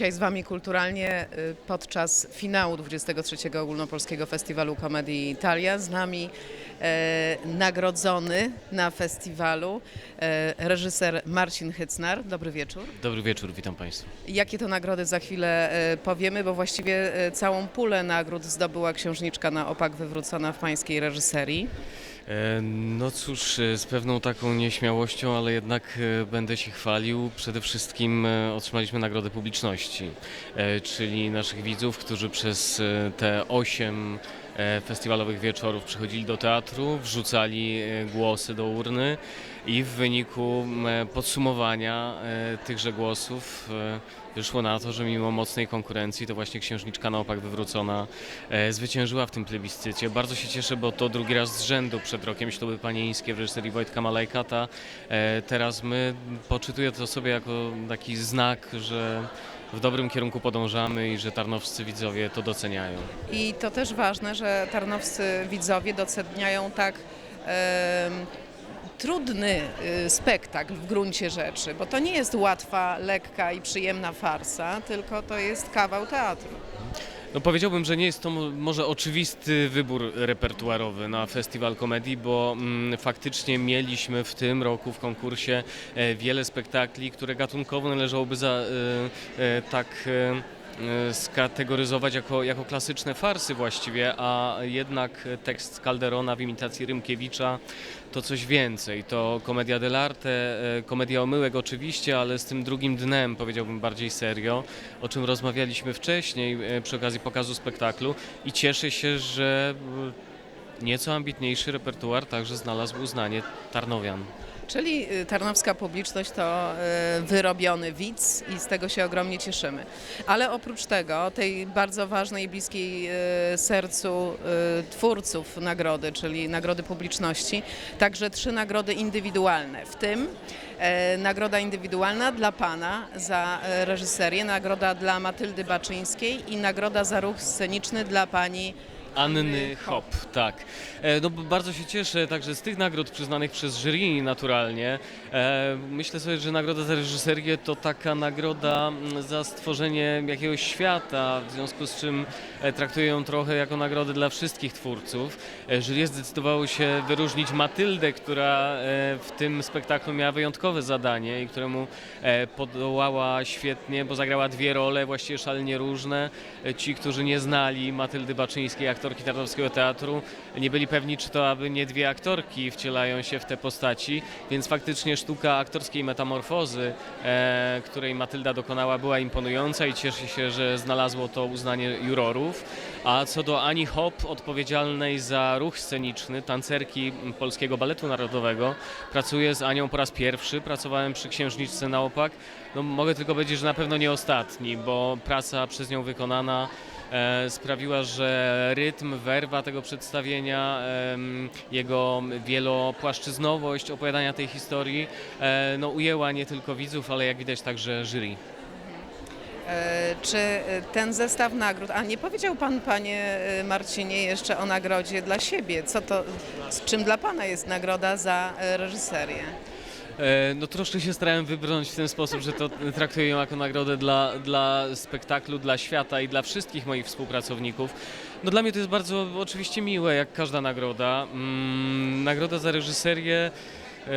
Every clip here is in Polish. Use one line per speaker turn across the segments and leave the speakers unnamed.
dzisiaj z Wami kulturalnie y, podczas finału 23 Ogólnopolskiego Festiwalu Komedii Italia. Z nami e, nagrodzony na festiwalu e, reżyser Marcin Hycnar. Dobry wieczór.
Dobry wieczór, witam Państwa.
Jakie to nagrody za chwilę e, powiemy, bo właściwie e, całą pulę nagród zdobyła księżniczka na opak wywrócona w pańskiej reżyserii.
E, No cóż, e, z pewną taką nieśmiałością, ale jednak e, będę się chwalił. Przede wszystkim otrzymaliśmy nagrodę publiczności, czyli naszych widzów, którzy przez te osiem e, festiwalowych wieczorów przychodzili do teatru, wrzucali e, głosy do urny i w wyniku e, podsumowania e, tychże głosów e, wyszło na to, że mimo mocnej konkurencji to właśnie księżniczka na opak wywrócona e, zwyciężyła w tym plebiscycie. Bardzo się cieszę, bo to drugi raz z rzędu przed rokiem śluby panieńskie w reżyserii Wojtka Malajkata. E, teraz my poczytuję to sobie jako taki znak, że w dobrym kierunku podążamy i że tarnowscy widzowie to doceniają.
I to też ważne, że tarnowscy widzowie doceniają tak trudny y, spektakl w gruncie rzeczy, bo to nie jest łatwa, lekka i przyjemna farsa, tylko to jest kawał teatru.
No powiedziałbym, że nie jest to mo- może oczywisty wybór repertuarowy na festiwal komedii, bo mm, faktycznie mieliśmy w tym roku w konkursie e, wiele spektakli, które gatunkowo należałoby za, e, e, tak e, skategoryzować jako, jako klasyczne farsy właściwie, a jednak tekst Calderona w imitacji Rymkiewicza to coś więcej. To komedia dell'arte, e, komedia omyłek oczywiście, ale z tym drugim dnem powiedziałbym bardziej serio, o czym rozmawialiśmy wcześniej e, przy okazji pokazu spektaklu i cieszę się, że nieco ambitniejszy repertuar także znalazł uznanie Tarnowian.
Czyli y, tarnowska publiczność to y, wyrobiony widz i z tego się ogromnie cieszymy. Ale oprócz tego, tej bardzo ważnej bliskiej y, sercu twórców nagrody, czyli nagrody publiczności, także trzy nagrody indywidualne, w tym e, nagroda indywidualna dla Pana za e, reżyserię, nagroda dla Matyldy Baczyńskiej i nagroda za ruch sceniczny dla Pani
Anny Hop, tak. E, No, b- bardzo się cieszę także z tych nagród przyznanych przez jury naturalnie. E, Myślę sobie, że nagroda za reżyserię to taka nagroda mm, za stworzenie jakiegoś świata, w związku z czym e, traktuję ją trochę jako nagrodę dla wszystkich twórców. E, Jury zdecydowało się wyróżnić Matyldę, która e, w tym spektaklu miała wyjątkowe zadanie i któremu e, podołała świetnie, bo zagrała dwie role, właściwie szalenie różne. E, Ci, którzy nie znali Matyldy Baczyńskiej, aktorki Tarnowskiego Teatru, nie byli pewni, czy to aby nie dwie aktorki wcielają się w te postaci, więc faktycznie sztuka aktorskiej metamorfozy, e, której Matylda dokonała, była imponująca i cieszę się, że znalazło to uznanie jurorów. A co do Ani Hop, odpowiedzialnej za ruch sceniczny, tancerki Polskiego Baletu Narodowego, pracuję z Anią po raz pierwszy, pracowałem przy Księżniczce na opak. No, mogę tylko powiedzieć, że na pewno nie ostatni, bo praca przez nią wykonana sprawiła, że rytm, werwa tego przedstawienia, jego wielopłaszczyznowość opowiadania tej historii e, no, ujęła nie tylko widzów, ale jak widać także jury.
E, Czy e, ten zestaw nagród, a nie powiedział Pan, Panie e, Marcinie, jeszcze o nagrodzie dla siebie. Co to, czym dla Pana jest nagroda za e, reżyserię?
E, No troszkę się starałem wybrnąć w ten sposób, że to traktuję ją jako nagrodę dla, dla spektaklu, dla świata i dla wszystkich moich współpracowników. No dla mnie to jest bardzo oczywiście miłe, jak każda nagroda. Mm, nagroda za reżyserię. e,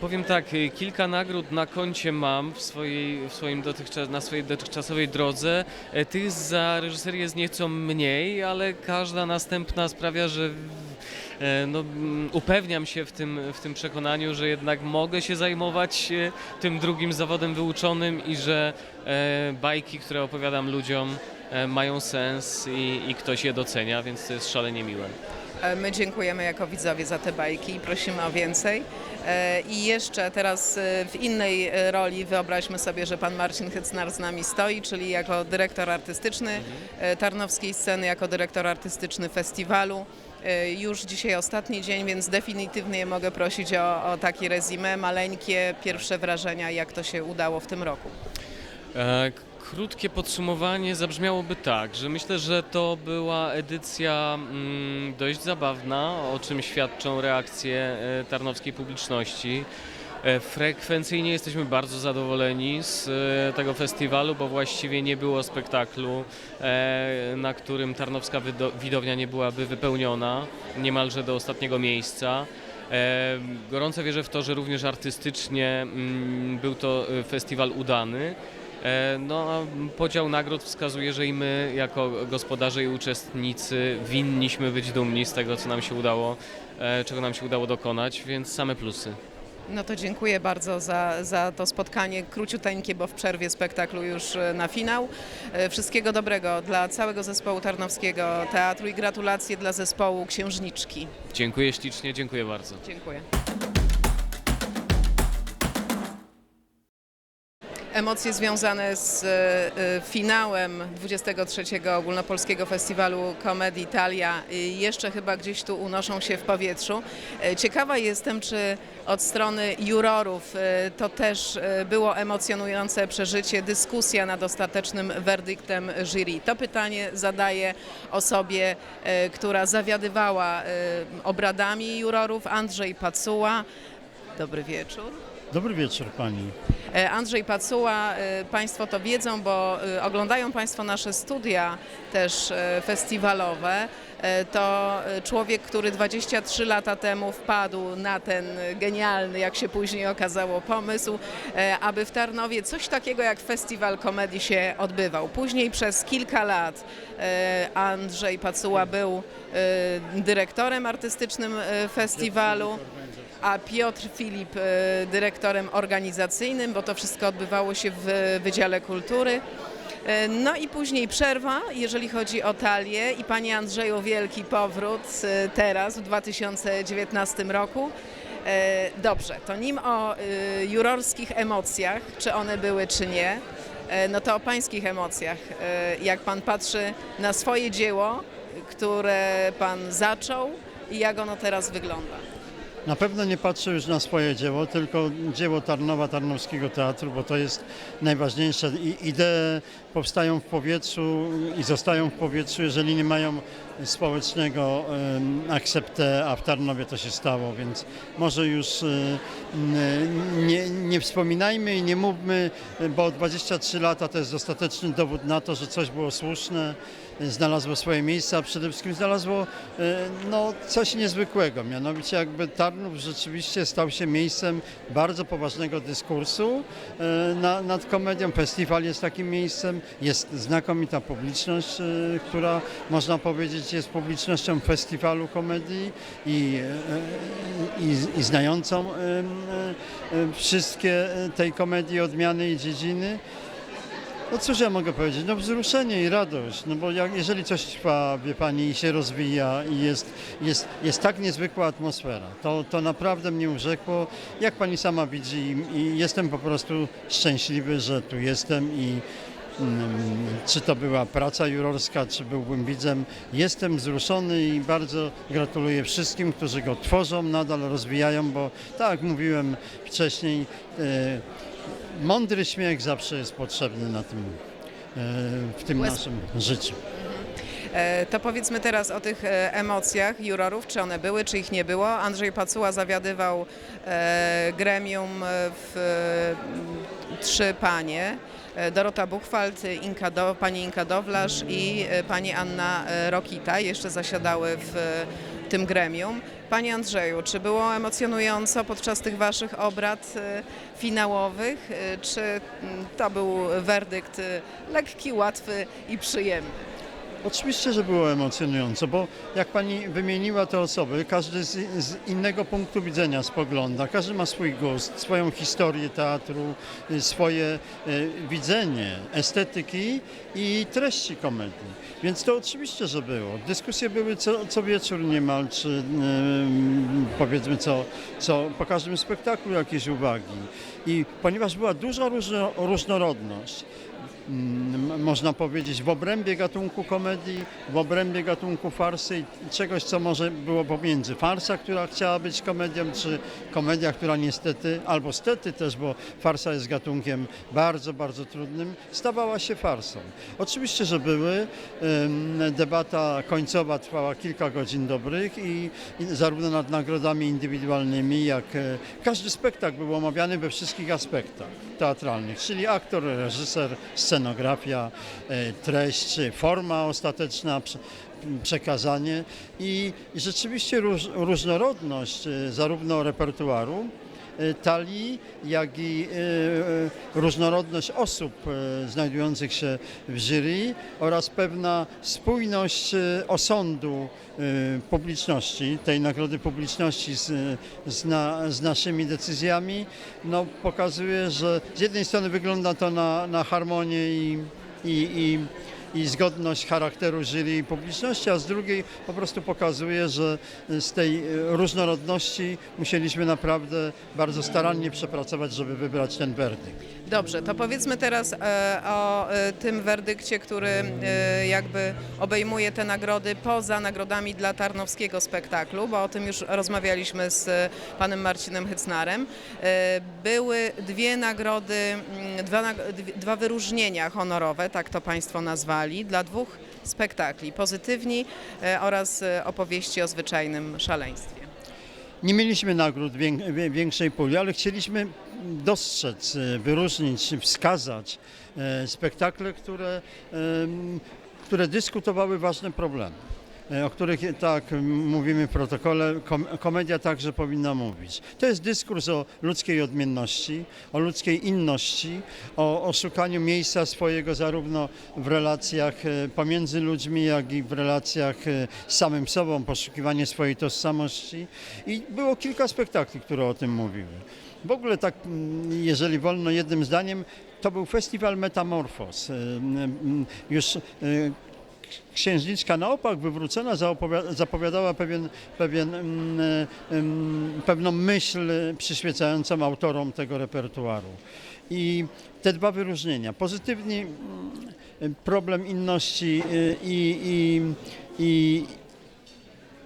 Powiem tak, kilka nagród na koncie mam w swojej, w swoim dotychczas, na swojej dotychczasowej drodze. E, Tych za reżyserię jest nieco mniej, ale każda następna sprawia, że no, mm, upewniam się w tym, w tym przekonaniu, że jednak mogę się zajmować e, tym drugim zawodem wyuczonym i że e, bajki, które opowiadam ludziom, e, mają sens i, i ktoś je docenia, więc to jest szalenie miłe.
E, My dziękujemy jako widzowie za te bajki i prosimy o więcej. E, I jeszcze teraz e, w innej e, roli wyobraźmy sobie, że Pan Marcin Hycnar z nami stoi, czyli jako dyrektor artystyczny e, Tarnowskiej Sceny, jako dyrektor artystyczny festiwalu. E, Już dzisiaj ostatni dzień, więc definitywnie mogę prosić o, o takie rezime, maleńkie pierwsze wrażenia, jak to się udało w tym roku.
E, Krótkie podsumowanie zabrzmiałoby tak, że myślę, że to była edycja mm, dość zabawna, o czym świadczą reakcje e, tarnowskiej publiczności. E, Frekwencyjnie jesteśmy bardzo zadowoleni z e, tego festiwalu, bo właściwie nie było spektaklu, e, na którym tarnowska widownia nie byłaby wypełniona niemalże do ostatniego miejsca. Gorąco wierzę w to, że również artystycznie mm, był to festiwal udany. No, podział nagród wskazuje, że i my, jako gospodarze i uczestnicy, winniśmy być dumni z tego, co nam się udało, czego nam się udało dokonać, więc same plusy.
No to dziękuję bardzo za, za to spotkanie króciuteńkie, bo w przerwie spektaklu już e, na finał. E, Wszystkiego dobrego dla całego zespołu Tarnowskiego Teatru i gratulacje dla zespołu Księżniczki.
Dziękuję ślicznie, dziękuję bardzo.
Dziękuję. Emocje związane z e, finałem 23 Ogólnopolskiego Festiwalu Komedii Italia e, jeszcze chyba gdzieś tu unoszą się w powietrzu. E, Ciekawa jestem, czy od strony jurorów e, to też e, było emocjonujące przeżycie, dyskusja nad ostatecznym werdyktem jury. To pytanie zadaję osobie, e, która zawiadywała e, obradami jurorów, Andrzej Pacuła. Dobry wieczór.
Dobry wieczór pani.
E, Andrzej Pacuła, e, Państwo to wiedzą, bo e, oglądają Państwo nasze studia też festiwalowe. To człowiek, który 23 lata temu wpadł na ten genialny, jak się później okazało, pomysł, aby w Tarnowie coś takiego jak festiwal komedii się odbywał. Później przez kilka lat Andrzej Pacuła był dyrektorem artystycznym festiwalu a Piotr Filip e, dyrektorem organizacyjnym, bo to wszystko odbywało się w Wydziale Kultury. E, No i później przerwa, jeżeli chodzi o talię i Panie Andrzeju wielki powrót e, teraz w 2019 roku. Dobrze, to nim o jurorskich emocjach, czy one były, czy nie, no to o Pańskich emocjach. Jak Pan patrzy na swoje dzieło, które Pan zaczął i jak ono teraz wygląda.
Na pewno nie patrzę już na swoje dzieło, tylko dzieło Tarnowa, Tarnowskiego Teatru, bo to jest najważniejsze. I idee powstają w powietrzu i zostają w powietrzu, jeżeli nie mają społecznego akceptę, a w Tarnowie to się stało, więc może już n- nie, nie wspominajmy i nie mówmy, bo 23 lata to jest dostateczny dowód na to, że coś było słuszne, znalazło swoje miejsce, a przede wszystkim znalazło e, no, coś niezwykłego. Mianowicie jakby Tarnów rzeczywiście stał się miejscem bardzo poważnego dyskursu e, na, nad komedią. Festiwal jest takim miejscem, jest znakomita publiczność, e, która można powiedzieć jest publicznością festiwalu komedii i, i, i znającą wszystkie tej komedii odmiany i dziedziny. No cóż ja mogę powiedzieć, no wzruszenie i radość, no bo jak, jeżeli coś trwa, wie Pani, i się rozwija i jest, jest, jest tak niezwykła atmosfera, to, to naprawdę mnie urzekło, jak Pani sama widzi i, i jestem po prostu szczęśliwy, że tu jestem i mm, czy to była praca jurorska, czy byłbym widzem, jestem wzruszony i bardzo gratuluję wszystkim, którzy go tworzą, nadal rozwijają, bo tak jak mówiłem wcześniej, e, mądry śmiech zawsze jest potrzebny na tym, e, w tym
Łez-
naszym życiu.
E, To powiedzmy teraz o tych e, emocjach jurorów, czy one były, czy ich nie było. Andrzej Pacuła zawiadywał gremium w trzy panie. Dorota Buchwald, Inka Do, pani Inka Dowlarz i pani Anna Rokita jeszcze zasiadały w tym gremium. Panie Andrzeju, czy było emocjonująco podczas tych Waszych obrad e, finałowych, e, czy mm, to był werdykt e, lekki, łatwy i przyjemny?
Oczywiście, że było emocjonująco, bo jak pani wymieniła te osoby, każdy z, z innego punktu widzenia spogląda, każdy ma swój gust, swoją historię teatru, y, swoje y, widzenie estetyki i treści komedii. Więc to oczywiście, że było. Dyskusje były co, co wieczór niemal, czy y, powiedzmy co, co po każdym spektaklu jakieś uwagi. I ponieważ była duża różno, różnorodność, można powiedzieć, w obrębie gatunku komedii, w obrębie gatunku farsy i czegoś, co może było pomiędzy. Farsa, która chciała być komedią, czy komedia, która niestety, albo stety też, bo farsa jest gatunkiem bardzo, bardzo trudnym, stawała się farsą. Oczywiście, że były. Debata końcowa trwała kilka godzin dobrych i, i zarówno nad nagrodami indywidualnymi, jak e, każdy spektakl był omawiany we wszystkich aspektach teatralnych, czyli aktor, reżyser, scenografia, e, treść, forma ostateczna, prze- przekazanie i, rzeczywiście róż, różnorodność e, zarówno repertuaru, talii, jak i e, różnorodność osób znajdujących się w jury oraz pewna spójność osądu publiczności, tej nagrody publiczności z, z, na, z naszymi decyzjami, no, pokazuje, że z jednej strony wygląda to na, na harmonię i, i, i i zgodność charakteru jury i publiczności, a z drugiej po prostu pokazuje, że z tej e, różnorodności musieliśmy naprawdę bardzo starannie przepracować, żeby wybrać ten werdykt.
Dobrze, to powiedzmy teraz e, o e, tym werdykcie, który jakby obejmuje te nagrody poza nagrodami dla Tarnowskiego spektaklu, bo o tym już rozmawialiśmy z panem Marcinem Hycnarem. Były dwie nagrody, dwa, dwa wyróżnienia honorowe, tak to państwo nazwali, dla dwóch spektakli, Pozytywni e, oraz e, opowieści o zwyczajnym szaleństwie.
Nie mieliśmy nagród większej puli, ale chcieliśmy dostrzec, e, wyróżnić, wskazać spektakle, które, które dyskutowały ważne problemy. E, O których tak mówimy w protokole, kom, komedia także powinna mówić. To jest dyskurs o ludzkiej odmienności, o ludzkiej inności, o, o szukaniu miejsca swojego zarówno w relacjach e, pomiędzy ludźmi, jak i w relacjach e, z samym sobą, poszukiwanie swojej tożsamości. I było kilka spektakli, które o tym mówiły. W ogóle tak, jeżeli wolno jednym zdaniem, to był festiwal Metamorfos. Już księżniczka na opak wywrócona zapowiadała pewien, pewien, mm, mm, pewną myśl przyświecającą autorom tego repertuaru. I te dwa wyróżnienia. Pozytywni mm, problem inności y, i, i, i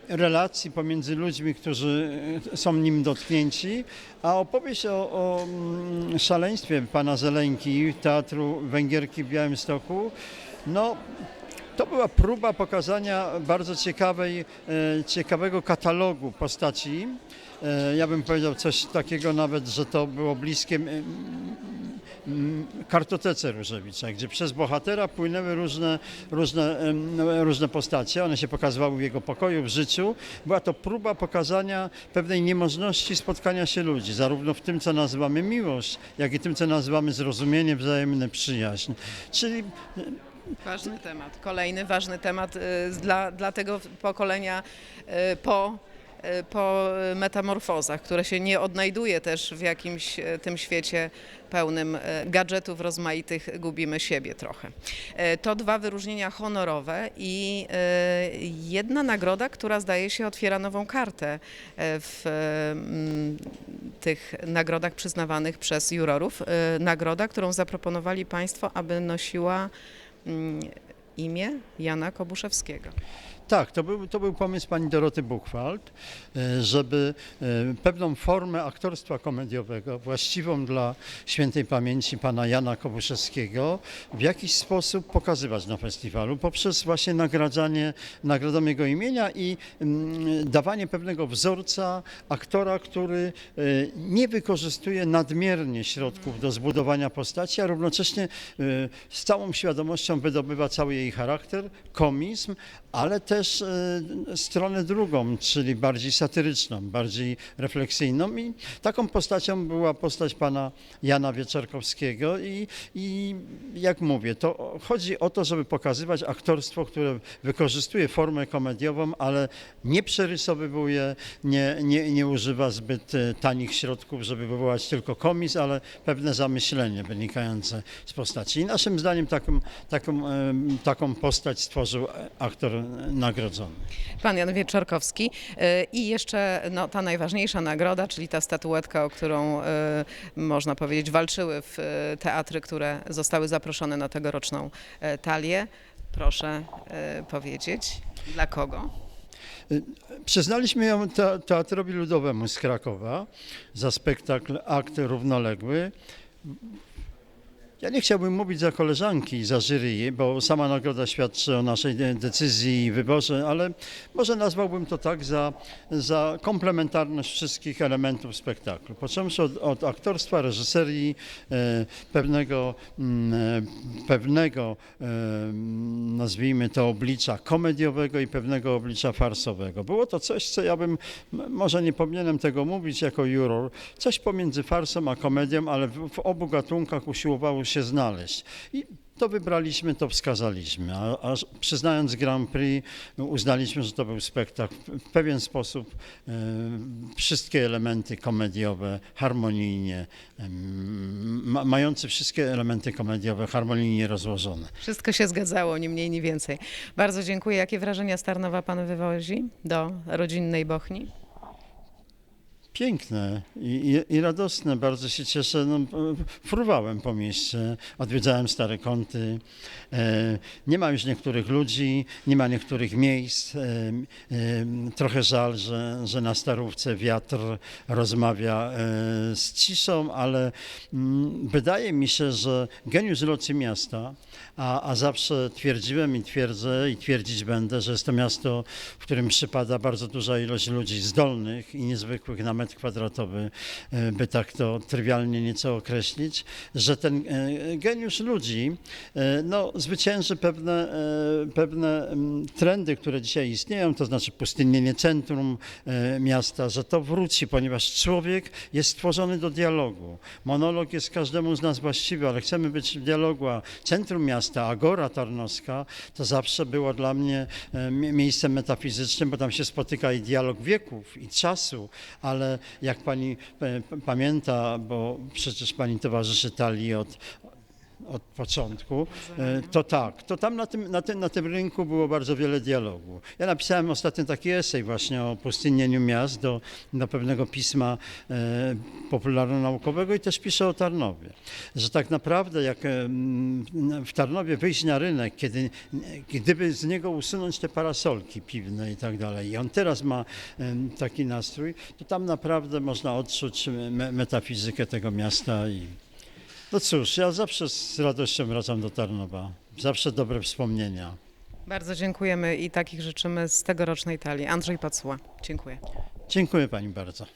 relacji pomiędzy ludźmi, którzy y, są nim dotknięci, a opowieść o, o szaleństwie pana Zeleńki, Teatru Węgierki w Białymstoku, no to była próba pokazania bardzo ciekawej, e, ciekawego katalogu postaci. E, Ja bym powiedział coś takiego nawet, że to było bliskie kartotece Różewicza, gdzie przez bohatera płynęły różne, różne, różne postacie. One się pokazywały w jego pokoju, w życiu. Była to próba pokazania pewnej niemożności spotkania się ludzi, zarówno w tym, co nazywamy miłość, jak i tym, co nazywamy zrozumienie, wzajemne przyjaźń. Czyli
Ważny temat. Kolejny ważny temat y, dla, dla tego pokolenia y, po, y, po metamorfozach, które się nie odnajduje też w jakimś tym świecie pełnym gadżetów rozmaitych, gubimy siebie trochę. To dwa wyróżnienia honorowe i jedna nagroda, która zdaje się otwiera nową kartę w mm, tych nagrodach przyznawanych przez jurorów. Nagroda, którą zaproponowali Państwo, aby nosiła imię Jana Kobuszewskiego.
Tak, to był, to był pomysł pani Doroty Buchwald, e, żeby e, pewną formę aktorstwa komediowego, właściwą dla świętej pamięci pana Jana Kobuszewskiego, w jakiś sposób pokazywać na festiwalu poprzez właśnie nagradzanie nagrodą jego imienia i mm, dawanie pewnego wzorca aktora, który e, nie wykorzystuje nadmiernie środków do zbudowania postaci, a równocześnie z całą świadomością wydobywa cały jej charakter, komizm, ale też e, stronę drugą, czyli bardziej satyryczną, bardziej refleksyjną i taką postacią była postać pana Jana Wieczorkowskiego i, i jak mówię, to chodzi o to, żeby pokazywać aktorstwo, które wykorzystuje formę komediową, ale nie przerysowywuje, nie, nie, nie używa zbyt e, tanich środków, żeby wywołać tylko komizm, ale pewne zamyślenie wynikające z postaci. I naszym zdaniem taką, taką, taką postać stworzył aktor nagrodzony.
Pan Jan Wieczorkowski y, i jeszcze no, ta najważniejsza nagroda, czyli ta statuetka, o którą y, można powiedzieć walczyły w y, teatry, które zostały zaproszone na tegoroczną talię. Proszę powiedzieć, dla kogo?
Przyznaliśmy ją te, Teatrowi Ludowemu z Krakowa za spektakl Akt Równoległy. Ja nie chciałbym mówić za koleżanki za jury, bo sama nagroda świadczy o naszej de- decyzji i wyborze, ale może nazwałbym to tak za, za komplementarność wszystkich elementów spektaklu. Począwszy od, od aktorstwa, reżyserii, e, pewnego, mm, e, pewnego e, nazwijmy to oblicza komediowego i pewnego oblicza farsowego. Było to coś, co ja bym, może nie powinienem tego mówić jako juror, coś pomiędzy farsą a komedią, ale w, w obu gatunkach usiłowało się znaleźć. I to wybraliśmy, to wskazaliśmy, a, a przyznając Grand Prix uznaliśmy, że to był spektakl w pewien sposób e, wszystkie elementy komediowe harmonijnie, em, ma, wszystkie elementy komediowe harmonijnie rozłożone.
Wszystko się zgadzało, ni mniej, ni więcej. Bardzo dziękuję. Jakie wrażenia z Tarnowa Pan wywozi do rodzinnej Bochni?
Piękne i, i, i radosne, bardzo się cieszę. No, fruwałem po mieście, odwiedzałem stare kąty. E, nie ma już niektórych ludzi, nie ma niektórych miejsc. E, e, trochę żal, że, że na starówce wiatr rozmawia e, z ciszą, ale mm, wydaje mi się, że geniusz locy miasta, a, a zawsze twierdziłem i twierdzę i twierdzić będę, że jest to miasto, w którym przypada bardzo duża ilość ludzi zdolnych i niezwykłych na metr kwadratowy, e, by tak to trywialnie nieco określić, że ten e, geniusz ludzi e, no, zwycięży pewne, pewne mm, trendy, które dzisiaj istnieją, to znaczy pustynnienie centrum miasta, że to wróci, ponieważ człowiek jest stworzony do dialogu. Monolog jest każdemu z nas właściwy, ale chcemy być w dialogu, a centrum miasta, Agora Tarnowska, to zawsze było dla mnie mie- miejscem metafizycznym, bo tam się spotyka i dialog wieków, i czasu, ale jak pani e, pamięta, bo przecież pani towarzyszy Talii od, od początku, e, to tak, to tam na tym, na, tym, na tym rynku było bardzo wiele dialogu. Ja napisałem ostatnio taki esej właśnie o pustynnieniu miast do, do pewnego pisma e, popularno-naukowego i też piszę o Tarnowie, że tak naprawdę jak e, w Tarnowie wyjść na rynek, kiedy, gdyby z niego usunąć te parasolki piwne i tak dalej i on teraz ma em, taki nastrój, to tam naprawdę można odczuć me, metafizykę tego miasta i no cóż, ja zawsze z radością wracam do Tarnowa. Zawsze dobre wspomnienia.
Bardzo dziękujemy i takich życzymy z tegorocznej talii. Andrzej Pacuła. Dziękuję.
Dziękuję pani bardzo.